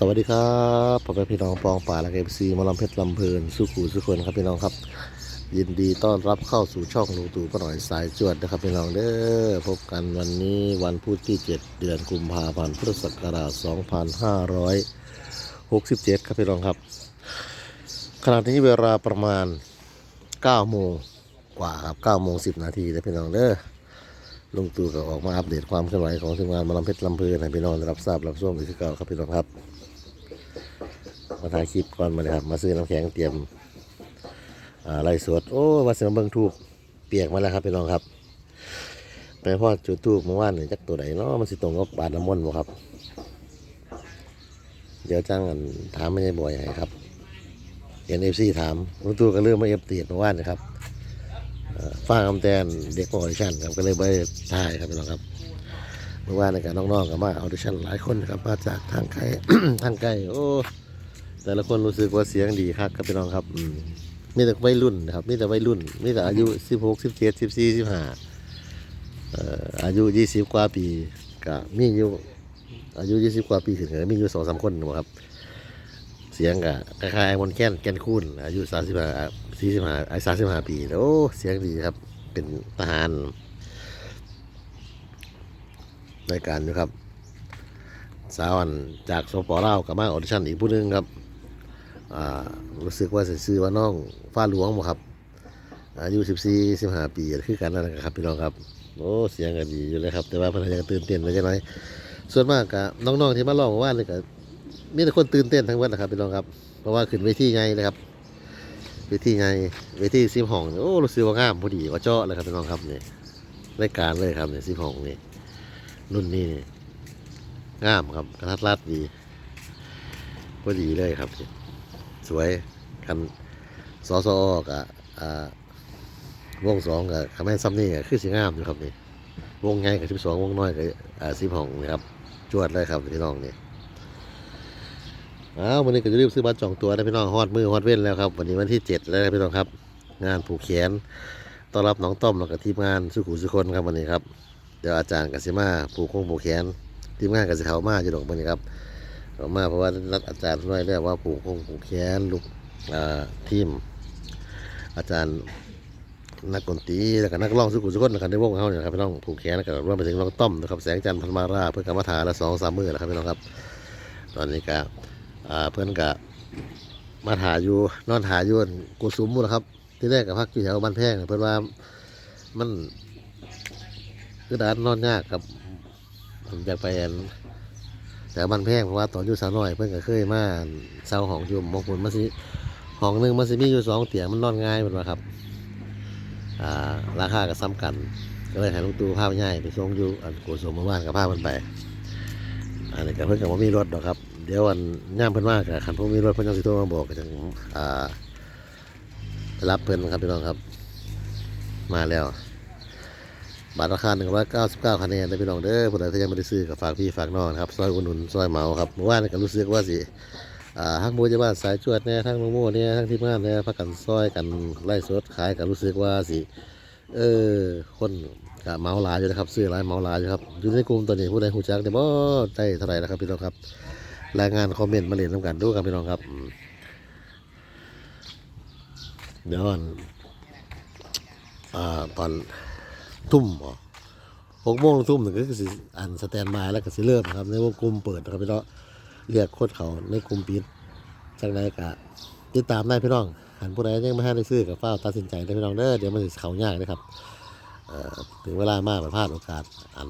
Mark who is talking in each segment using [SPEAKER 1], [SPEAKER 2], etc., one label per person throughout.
[SPEAKER 1] สวัสดีครับผมเป็นพี่น้องปองป่าและเอฟซีมาลำเพชรลำเพลินสู้ขู่สู้คนครับพี่น้องครับ ยินดีต้อนรับเข้าสู่ช่องลุงตู่ป้าหน่อยสายจวดนะครับพี่น้องเด้อพบกันวันนี้วันพุธที่ 7 เดือนกุมภาพันธ์พุทธศักราช 2567 ครับพี่น้องครับขณะนี้เวลาประมาณ 9 โมงกว่าครับ9โมง10 นาทีนะพี่น้องเด้อลุงตู่ก็ออกมาอัปเดตความเคลื่อนไหวของทีมงานมาลำเพชรลำเพลินให้พี่น้องได้รับทราบรับชมอีกทีเก่าครับพี่น้องครับ มาถ่ายคลิปก่อนมาเลยครับ มาซื้อน้ำแข็งเตรียมอ่าไล่สดโอ้มาเสียงเบิ้งทูบเปียกมาแล้วครับพี่น้องครับ ไปพ่อจุดทูบเมื่อวานนี่จักตัวไหนเนาะมันสิตรงกับบาดน้ำมนต์บ่ครับ เดี๋ยวจ้างกันถามไม่ใช่บ่อยให้ครับเอ็นเอฟซีถามลุงตู่ก็เริ่มมาเอฟตีดเมื่อวานนะครับฟ้าคำแตนเด็กออดิชั่นครับก็เลยไปถ่ายครับพี่น้องครับเมื่อวานในการน้องๆกับมาออดิชั่นหลายคนครับมาจากทางไกลทางไกลโอ้ แต่ละคนรู้สึกว่าเสียงดีครับครับพี่น้องครับอืมมีแต่วัยรุ่นนะครับมีแต่วัยรุ่นมีแต่อายุสิบหกสิบเจ็ดสิบสี่สิบห้าอายุยี่สิบกว่าปีก็มีอยู่อายุยี่สิบกว่าปีถึงก็มีอยู่สองสามคนนะครับเสียงกะคล้ายๆมนแค้นแกนคูนอายุสามสิบห้าสี่สิบห้าไอ้สามสิบห้าปีโอ้เสียงดีครับ เป็นทหารรายการอยู่ครับ สาวอันจากสปอเล่ากับมาออดิชั่นอีกผู้หนึงครับ รู้สึกว่าจะซื้อว่าน้องฟ้าหลวงบ่ครับ อายุสิบสี่สิบห้าปีคือกันนั่นแหละครับพี่น้องครับ โอ้เสียงก็ดีอยู่เลยครับ แต่ว่าพนักงานตื่นเต้นไปจังไรส่วนมากกะน้องๆที่มาลองว่าเลยกะมีแต่คนตื่นเต้นทั้งวันนะครับพี่น้องครับ เพราะว่าขึ้นเวทีไงเลยครับเวทีไงเวทีซิมห้องโอ้รู้สึกว่างามพอดีว่าเจาะเลยครับพี่น้องครับเนี่ยรายการเลยครับเนี่ยซิมห้องนี่รุ่นนี้นี่งามครับกระทัดรัดดีพอดีเลยครับนี่ สวยกันสอสอกับอ่าวงสองกับคำแม่ซัมนี่ก็คือสีงามอยู่ครับนี่วงใหญ่กับสิบสองวงน้อยกับอ่าซิมห้องนี่ครับจวดเลยครับพี่น้องนี่อ้าววันนี้ก็จะรีบซื้อบัตรจองตัวนะพี่น้องฮอดมือฮอดเว้นแล้วครับ วันนี้วันที่เจ็ดแล้วนะพี่น้องครับ งานผูกแขนต้อนรับน้องต้อมแล้วก็ทีมงานสุขุสุคนครับวันนี้ครับเดี๋ยวอาจารย์กสิมาผูกคงผูกแขนทีมงานกสิเขามาอยู่ดอกวันนี้ครับ เขามาเพราะว่านัดอาจารย์ไว้เรียกว่าผูกคงผูกแขนลูกทีม อาจารย์นักดนตรีแล้วก็นักร้องสุขุสุคนนะครับในวงเขาเนี่ยครับพี่น้องผูกแขนแล้วก็รวมไปถึงน้องต้อมนะครับแสงจันทร์พันมาราเพื่อกรรมฐานละสองสามมือแล้วครับพี่น้องครับ ตอนนี้ก็เพื่อนกะมาถ่ายอยู่นอนถ่ายอยู่กุสุมหมดครับ ที่แรกกับพักอยู่แถวบ้านแพงเพื่อนว่ามันคือดานนอนยากครับผมอยากไปอัน แถวบ้านแพงเพราะว่าตอนอยู่สาวน้อยเพื่อนก็เคยมาเศร้าของอยู่มงผลมาสิห้องหนึ่งมันสิมีอยู่สองเตียงมันนอนง่ายเพื่อนว่าครับอ่าราคาก็ซ้ำกัน ก็เลยให้ลุงตู่พาไปง่ายไปส่งอยู่อันกุสุมเมื่อวานกับพามันไปอันนี้ก็เพิ่นก็บ่มีรถดอกครับ เดี๋ยววันย่ามเพิ่นมาก็คันพิ่นมีรถเพิ่นจังสิโทรมาบอกก็จังอ่ารับเพิ่นครับพี่น้องครับ มาแล้ว บัตรราคา 199คะแนนนะพี่น้องเด้อผู้ใดที่ยังไม่ได้ซื้อก็ฝากพี่ฝากน้องครับซอยอุดหนุนซอยเหมาครับเมื่อวานก็รู้สึกว่าสิอ่าทั้งบูญบ้านสายจวดเนี่ยทั้งลุงโม่เนี่ยทั้งทีมงานเนี่ยพักกันซอยกันไล่สดขายก็รู้สึกว่าสิเออคนก็เหมาลายอยู่นะครับซื้อหลายเหมาลายอยู่ครับอยู่ในกลุ่มตัวนี้ผู้ใดหูจักได้บ่ได้เท่าไหร่นะครับพี่น้องครับรายงานคอมเมนต์มาเรียนน้ำกันดูกันพี่น้องครับเดี๋ยวอ่าตอน ทุ่มบ่หกโมงทุ่มหนึ่งก็สิอันสแตนบายแล้วก็สิเริ่มนะครับในวงกลุ่มเปิดครับพี่น้องเรียกโคตรเขาในกลุ่มปิดจากนั้นก็ติดตามได้พี่น้องหันผู้ใดยังไม่ให้ได้ซื้อกับฟ้าตัดสินใจได้พี่น้องเด้อเดี๋ยวมันสิเขายากนะครับถึงเวลามากมันพลาดโอกาสอัน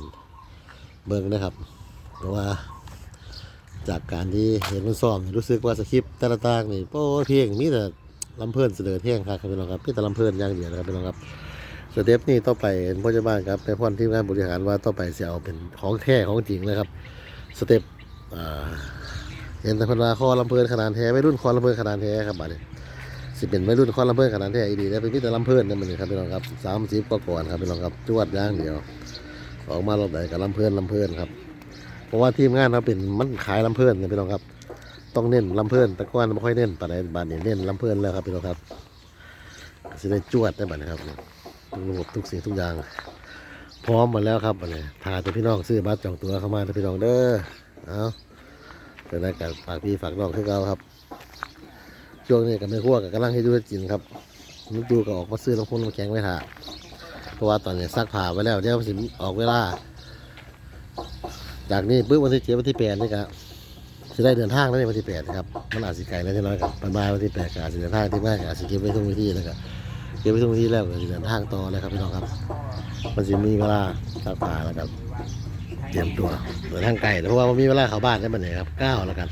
[SPEAKER 1] เบิ่งนะครับ เพราะว่า จากการที่เห็นมันซ้อมรู้สึกว่าสคริปต์แต่ละต่างนี่โอ้เพลงมีแต่ลำเพลินเสนอเที่ยงครับพี่น้องครับมีแต่ลำเพลินอย่างเดียวนะครับพี่น้องครับ สเต็ปนี่ต่อไปเห็นพ่อเจ้าบ้านครับในพ่อนที่งานบริหารว่าต่อไปจะเอาเป็นของแท้ของจริงเลยครับสเต็ปเห็นแต่เพนว่าคอลำเพลินขนาดแท้ไม่รุ่นคอลำเพลินขนาดแท้ครับบัดนี้สิเป็นไม่รุ่นคอลำเพลินขนาดแท้อีดีแล้วเป็นมีแต่ลำเพลินนั่นมันครับพี่น้องครับสามสิบกว่าก่อนครับพี่น้องครับจวดย่างเดียว ออกมาเรอบใดกับลำเพลินลำเพลินครับ เพราะว่าทีมงานเราเป็นมันขายลำเพลินนะพี่น้องครับ ต้องเน้นลำเพลินต่ก่อนไม่ค่อยเน้นปานใดบานนี้เน้นลำเพลินแล้วครับพี่น้องครับสิได้จวดได้บัดนะครับ ระบบทุกสิ่งทุกอย่าง พร้อมหมดแล้วครับบัดนี้พาแต่พี่น้องซื้อบัตรจองตัวเข้ามานะพี่น้องเด้อเอาเป็นราการฝากพี่ฝากน้องคือเก่าครับช่วงนี้กับแม่ครัวกับกำลังให้ดูให้กินครับนุดูก็ออกมาซื้อน้ำพุน้ำแข็งไว้ค่ะเพราะว่าตอนนี้ซักผ้าไว้แล้วเดี๋ยวสิออกเวลา จากนี้ปุ๊บวันที่เจ็ดวันที่แปดนี่ครับจะได้เดินทางแล้วในวันที่แปดนะครับมันอาจสิไกลแล้วใช่ไหมครับประมาณวันที่แปดก็อาจจะเดินทางที่บ้าก็อาจจะเก็บไว้ทุกวิธีนะครับ ก็บไว้ทุกวิธีแล้วก็จะเดินทางต่อเลยครับพี่น้องครับ มันจะมีเวลาซักผ้าแล้วครับ เตรียมตัวเดินทางไกลเพราะว่ามันมีเวลาเข้าบ้านได้บัดนี้ครับเก้าแล้วกัน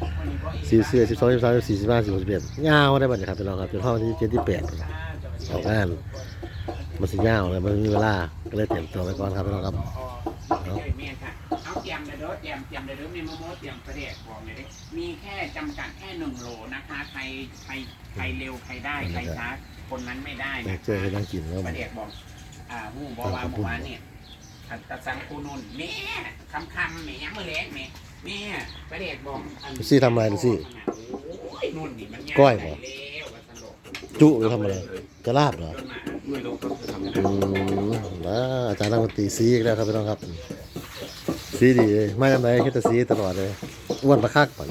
[SPEAKER 1] สี่เสื้อสิบสองสิบสามสิบสี่สิบห้าสิบหกสิบเอ็ดยาวได้บัดนี้ครับพี่น้องครับจนเข้าวันที่เจ็ดที่แปดออกงานมันสิยาวเลยมันมีเวลาก็เลยเตรียมตัวไว้ก่อนครับพี่น้องครับ
[SPEAKER 2] เอาเมียค่ะเอาเตรียมเด้อเตรียมเตรียมเด้อมีมะม่วงเตรียมประเดกบอกเลยมีแค่จำกัดแค่หนึ่งโลนะคะ ใครใครใครเร็วใครได้ใครช้า คนนั้นไม่ได้
[SPEAKER 1] แม่
[SPEAKER 2] นะ
[SPEAKER 1] เจอให้นั่งกินแล้ว
[SPEAKER 2] ป
[SPEAKER 1] มั
[SPEAKER 2] ระ
[SPEAKER 1] น
[SPEAKER 2] เดกบอก อ่าหูบอกว่าเมื่อวานเนี่ยขัดตะสังคูนุนแม่คำคำแม่ยังมือเล็กแม่แม่ประเดกบอกอัน
[SPEAKER 1] ซี่ทำอะไรดูสิ
[SPEAKER 2] โอ้ยนุ่นนี่มัน
[SPEAKER 1] ก้อยเหรอ
[SPEAKER 2] ใญ่แล้วว่าสนุก
[SPEAKER 1] จุหรือทำอะไรจะลาบเหรอ
[SPEAKER 2] จนมาด้วยลงก็คือทำ
[SPEAKER 1] อืมนะอาจารย์นักดนตรีซีอีกแล้วครับพี่น้องครับ ซีดีเลยไม่ทำไรแค่แต่ซีตลอดเลยอ้วนประคักก่อน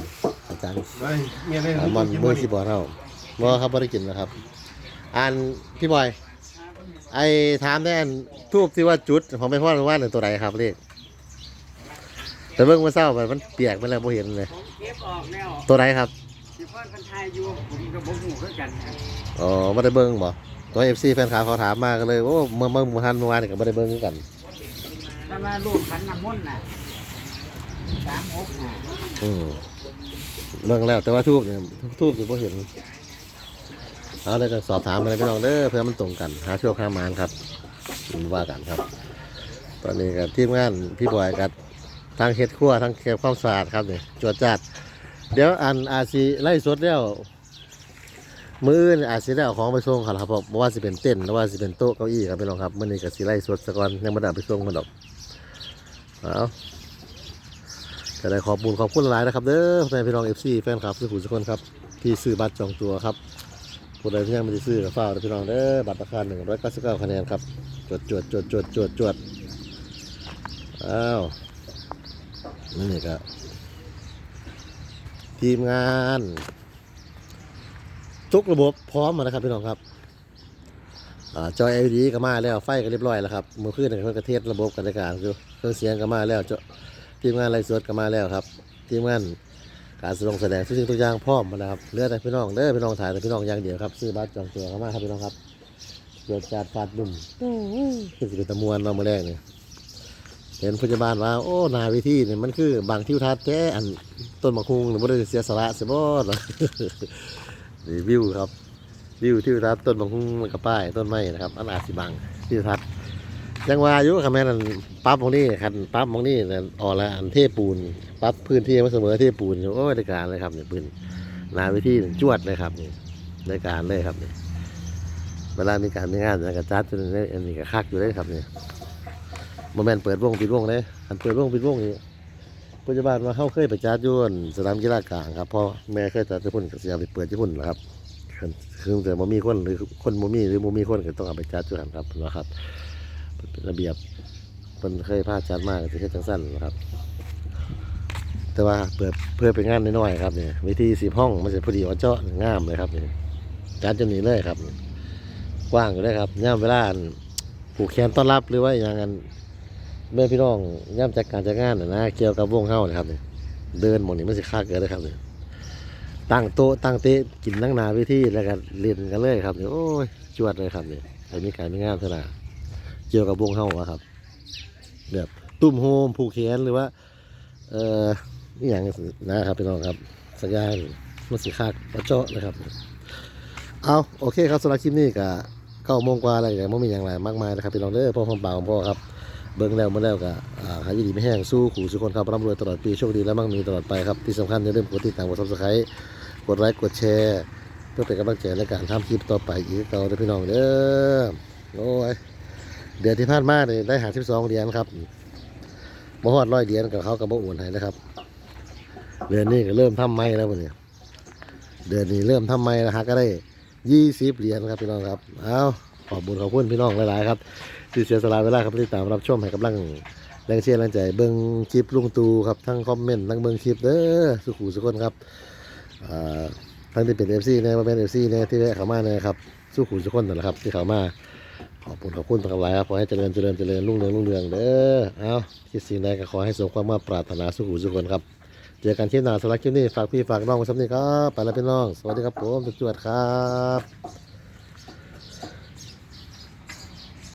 [SPEAKER 1] อาจารย์
[SPEAKER 3] ไม่เมียได้
[SPEAKER 1] อ่ามันเมื่อที่บอลเท่าบ่ครับบ่ได้กินนะครับ อ่านพี่บอย ไอ้ถามได้อันทูบที่ว่าจุดผมไม่พ่อว่าในตัวไหนครับเลขแต่เบิ่งมาเศร้าไปมันเปียกไปแล้วบ่เห็นเลย
[SPEAKER 2] ผมเก็บออกแล้ว
[SPEAKER 1] ตัวไหนครับ
[SPEAKER 2] สิพ่อพันทายอยู่ผมก็บ่ฮู้คือกันครับ
[SPEAKER 1] อ๋อบ่ได้เบิ่งบ่ตัว FC แฟนคลับเขาถามมาก็เลยโอ้เมื่อเมื่อเมื่อทันเมื่อวานนี่ก็บ่ได้เบิ่งคือกัน
[SPEAKER 2] ถ้ามาลูกขันน้ำมนต์น่ะสามหกน่ะ
[SPEAKER 1] อืมเบิ่งแล้วแต่ว่าทูบเนี่ยทูบสิบ่เห็น เอาเลยก็สอบถามมาเลยพี่น้องเด้อเพื่อมันตรงกัน หาโชคหามานครับว่ากันครับ ตอนนี้กับทีมงานพี่บอยกับทางเฮ็ดครัวทางเก็บความสะอาดครับเนี่ยจวดจัด เดี๋ยวอันอาซีไล่สดแล้วมืออื่นอาซีได้เอาของไปส่งครับครเพราะว่าสิเป็นเต้นหรือว่าสิเป็นโต๊ะเก้าอี้ครับพี่น้องครับมื่อนี้ก็สิไล่สดสะก่อนยังไม่ได้ไปส่งมันดอกเอาจะได้ขอบคุญขอบคุณหลายนะครับเด้อแฟนพี่น้องเอฟซีแฟนคลับทุกคนทุกคนครับที่ซื้อบัตรจองตัวครับ ผู้ใดที่ยังไม่ได้ซื้อก็ฝากพี่น้องเด้อบัตรราคาหนึ่งร้อยเก้าสิบเก้าคะแนนครับ จวดจวดจวดจวดจวดจวดอ้าวนี่นี่ก็ทีมงาน ทุกระบบพร้อมหมดนะครับพี่น้องครับอจอ LED ก็มาแล้วไฟก็เรียบร้อยแล้วครับมือขึ้นเพื่อนกระเทศระบบกันในการคือเครื่องเสียงก็มาแล้วจทีมงานไลฟ์สดก็มาแล้วครับ ทีมงาน การแสดงแสดงทุกสิ่งทุกอย่างพร้อมหมดแล้วครับเหลือแต่พี่น้องเด้อพี่น้องถ่ายแต่พี่น้องอย่างเดียวครับซื้อบัตรจองตัวเข้ามาครับพี่น้องครับเกิดจัดฟาดดุ่มคือสิเป็นตะมวนเราเมื่อแรกนี่เห็นพยาบาลว่าโอ้หนาเวิธีเนี่ยมันคือบางทิวทัศน์แท้อันต้นมะคุงหรือว่าได้เสียสละเสียบ่หรอนี่วิวครับวิวที่ทัศน์ต้นมะคุงมันกับป้ายต้นไม้นะครับอันอาจสิบังที่ทัศน์ ยังว่าอายุคำแม่นั่นปั๊บตรงนี้คันปั๊บตรงนี้นั่นออกแล้วอันเทปูนปั๊บพื้นที่มาเสมอเทปูนโอ้ยรายการเลยครับเนี่ยปืนหนาวิธีนี่จวดเลยครับนี่รายการเลยครับนี่เวลามีการมีงานนะกระจัดจนนี่อันนี้ก็คักอยู่เลยครับนี่โมเมนเปิดวงปิดวงเลยอันเปิดวงปิดวงนี่ปัจจุบันว่าเข้าเคยไปจัดยุ่นสนามกีฬากลางครับพราะแม่เคยจัดญี่ปุ่นกับสยามไปเปิดญี่ปุ่นนะครับคือแต่บ่มีคนหรือคนบ่มีหรือบ่มีคนก็ต้องเอาไปจัดยู่นครับนะครับ ระเบียบมันเคยพาจัดมากที่เฮ็ดจังสั้นนะครับ แต่ว่าเปิดเพื่อเป็นงานน้อยๆครับเนี่ยวิธีสีห้องมันจะพอดีว่าเจาะงามเลยครับเนี่ยจัดจนนี้เลยครับ กว้างอยู่เลยครับย่ามเวลานผูกแขนต้อนรับหรือว่าอย่างนั้นเมื่อพี่น้องย่ำจัดการจัดงานนะเกี่ยวกับวงเฮานะครับเนี่ยเดินหมดนี่มันสิค่าเกินเลยครับเนี่ยตั้งโต๊ะตั้งเต๊ะกินนั่งนาวิธีแล้วก็เรียนกันเลยครับเนี่ยโอ้ยจวดเลยครับเนี่ยไอ้มีการมีงานเท่าไหร่ เกี่ยวกับวงเฮาอะครับ แบบตุ้มโฮมผูกแขนหรือว่า เอ่ออย่างนะครับพี่น้องครับสัญญาณมันสิค่าประเจาะนะครับ เอาโอเคครับสำหรับคลิปนี้ก็เก้าโมงกว่าอะไรอย่างไม่มีอย่างไรมากมายนะครับพี่น้องเด้อพ่อความเปล่าของพ่อครับเบิ้งแล้วเมื่อแล้วก็หายดีไม่แห้งสู้ขู่สุคนครับร่ำรวยตลอดปีโชคดีและมั่งมีตลอดไปครับที่สำคัญอย่าลืมกดติดตามกดซับสไครต์กดไลค์กดแชร์ เพื่อเป็นกำลังใจในการทำคลิปต่อไปอีกต่อเด้อพี่น้องเด้อโอ้ย เดือนที่ผ่านมาเนี่ยได้หาสิบสองเหรียญครับบ่ฮอดร้อยเหรียญกับเขากับบ่โอนให้นะครับ เดือนนี้ก็เริ่มทำไม่แล้ววันนี้เดือนนี้เริ่มทำไม่แล้วฮะก็ได้ยี่สิบเหรียญครับพี่น้องครับเอาขอบบุญขอบคุณพี่น้องหลายๆครับที่เสียสละเวลาครับที่ตามรับชมให้กำลังแรงเชียร์แรงใจเบิ่งคลิปลุงตูครับทั้งคอมเมนต์ทั้งเบิ่งคลิปเด้อสุขุสุคนครับอ่าทั้งที่เป็น FC เนี่ยมาเป็น FC เนี่ยที่ได้เข้ามาเนี่ยครับสุขุสุคนนั่นแหละครับที่เข้ามา ขอบคุณขอบคุณทั้งหลายครับขอให้เจริญเจริญเจริญรุ่งเรืองรุ่งเรืองเด้อเอาคิดสิ่งใดก็ขอให้สมความมาปรารถนาสุขุสุคนครับ เจอกันคลิปหน้าสำหรับคลิปนี้ฝากพี่ฝากน้องไว้สักนิดครับไปแล้วพี่น้อง สวัสดีครับผมจวดครับ